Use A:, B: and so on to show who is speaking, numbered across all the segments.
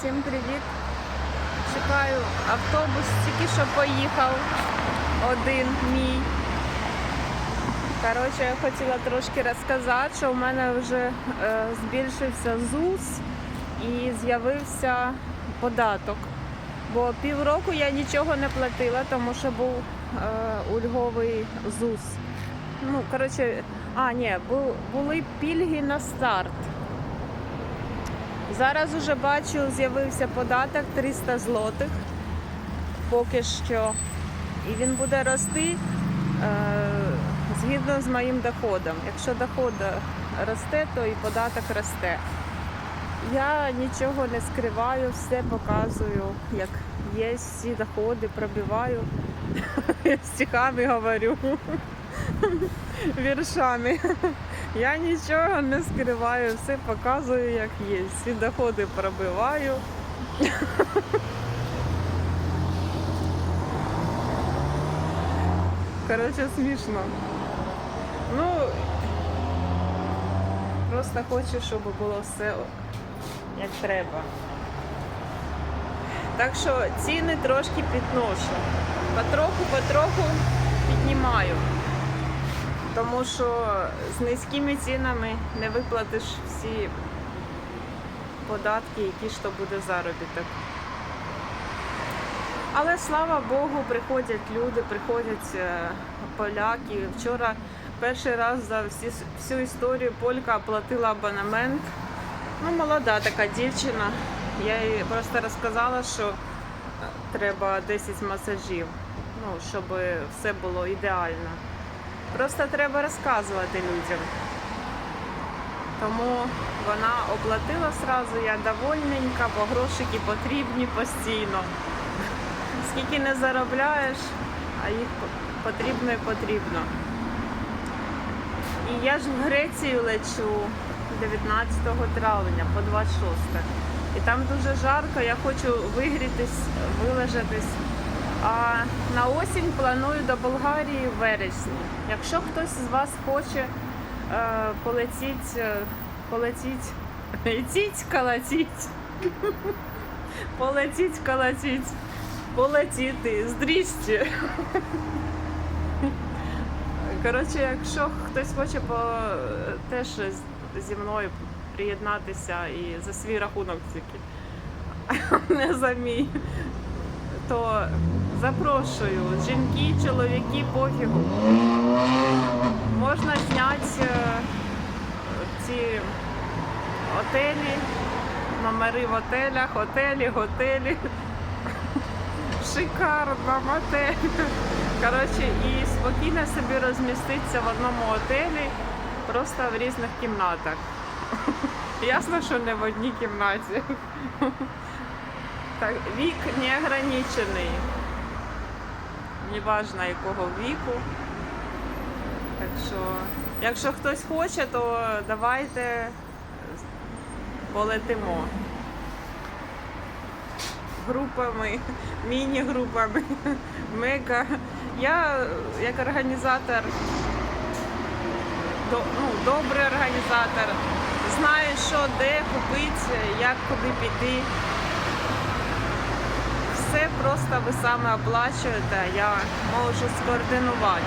A: Всім привіт! Чекаю автобус, тільки що поїхав один мій. Коротше, я хотіла трошки розказати, що у мене вже е, збільшився ЗУС і з'явився податок. Бо півроку я нічого не платила, тому що був е, ульговий ЗУС. Ну, коротше, а, ні, бу- були пільги на старт. Зараз уже бачу, з'явився податок 300 злотих поки що. І він буде рости е, згідно з моїм доходом. Якщо доход росте, то і податок росте. Я нічого не скриваю, все показую, як є всі доходи, пробиваю. Стихами говорю, віршами. Я нічого не скриваю, все показую, як є. Всі доходи пробиваю. Коротше, смішно. Ну, просто хочу, щоб було все як треба. Так що ціни трошки підношу. Потроху-потроху піднімаю. Тому що з низькими цінами не виплатиш всі податки, які ж то буде заробіток. Але слава Богу, приходять люди, приходять е, поляки. Вчора перший раз за всі, всю історію полька оплатила абонемент. Ну, молода така дівчина. Я їй просто розказала, що е, треба 10 масажів, ну, щоб все було ідеально. Просто треба розказувати людям. Тому вона оплатила сразу, я довольненька, бо грошики потрібні постійно. Скільки не заробляєш, а їх потрібно і потрібно. І я ж в Грецію лечу 19 травня по 26. І там дуже жарко, я хочу вигрітись, вилежатись. А на осінь планую до Болгарії в вересні. Якщо хтось з вас хоче е, полетіть, е, полетіть, летіть, колотіть, полетіть, колотіть, полетіти, здрісті. Коротше, якщо хтось хоче по, теж зі мною приєднатися і за свій рахунок тільки, не за мій, то запрошую. Жінки, чоловіки, пофігу. Можна зняти е, ці отелі, номери в отелях, отелі, готелі. Шикарно мотель. Коротше, і спокійно собі розміститися в одному отелі, просто в різних кімнатах. Ясно, що не в одній кімнаті. Так, вік не ограничений. Неважно якого віку. Так що, якщо хтось хоче, то давайте полетимо групами, міні-групами, мега. Я як організатор, до- ну, добрий організатор, знаю, що де купити, як куди піти. Просто ви саме оплачуєте, я можу скоординувати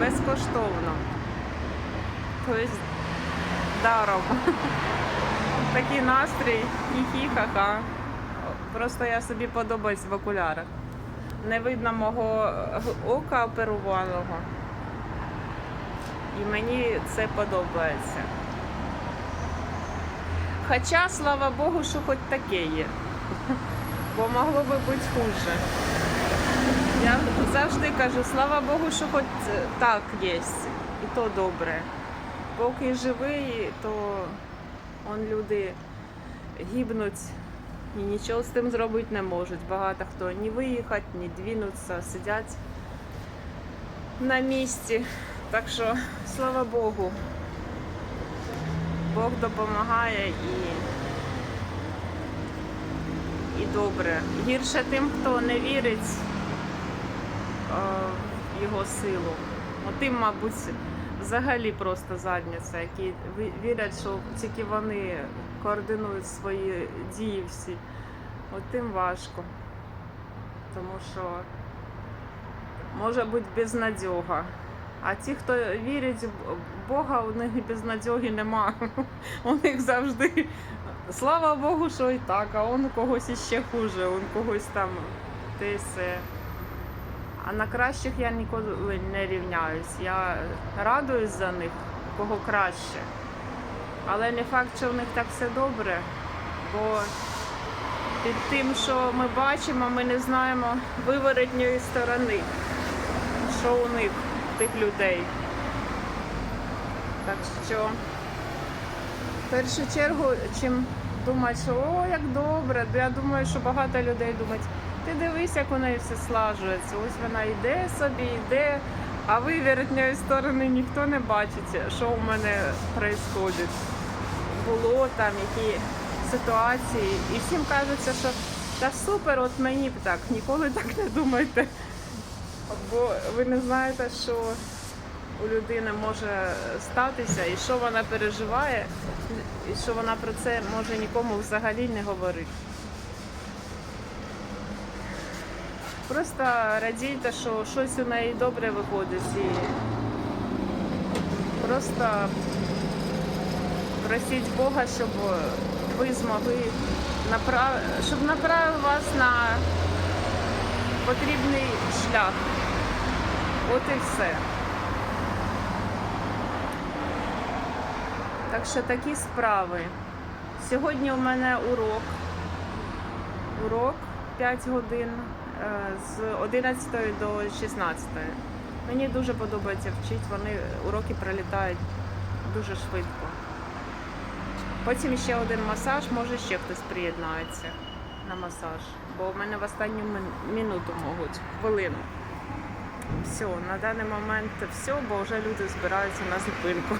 A: безкоштовно. Тобто даром. Такий настрій, хі-хі-ха-ха. Просто я собі подобаюсь в окулярах. Не видно мого ока оперованого. І мені це подобається. Хоча, слава Богу, що хоч таке є. Бо могло би бути хуже. Я завжди кажу, слава Богу, що хоч так є. І то добре. Поки живий, то он люди гибнуть і нічого з тим зробити не можуть. Багато хто ні виїхати, ні двинуться, сидять на місці. Так що, слава Богу, Бог допомагає і, і добре. Гірше тим, хто не вірить е, в його силу. Отим, мабуть, взагалі просто задниця, які вірять, що тільки вони координують свої дії всі, от тим важко. Тому що може бути безнадьога. А ті, хто вірить в Бога, у них безнадьоги нема. У них завжди слава Богу, що і так, а он у когось іще хуже, он когось там те все. А на кращих я ніколи не рівняюсь. Я радуюсь за них, кого краще. Але не факт, що в них так все добре, бо під тим, що ми бачимо, ми не знаємо виворотньої сторони, що у них, тих людей. Так що, в першу чергу, чим думати, що о, як добре, я думаю, що багато людей думають, ти дивись, як у неї все слажується. Ось вона йде собі, йде, а виворотньої сторони ніхто не бачить, що у мене відбувається. Було там, які ситуації. І всім кажеться, що та супер, от мені б так, ніколи так не думайте. Бо ви не знаєте, що у людини може статися, і що вона переживає, і що вона про це може нікому взагалі не говорити. Просто радійте, що щось у неї добре виходить і просто просіть Бога, щоб ви змогли направ... щоб направив вас на потрібний шлях. От і все. Так що такі справи. Сьогодні у мене урок. Урок 5 годин е, з 11 до 16. Мені дуже подобається вчити, вони уроки пролітають дуже швидко. Потім ще один масаж, може ще хтось приєднається на масаж. Бо в мене в останню минуту можуть, хвилину. Все, на даний момент все, бо вже люди збираються на зупинку.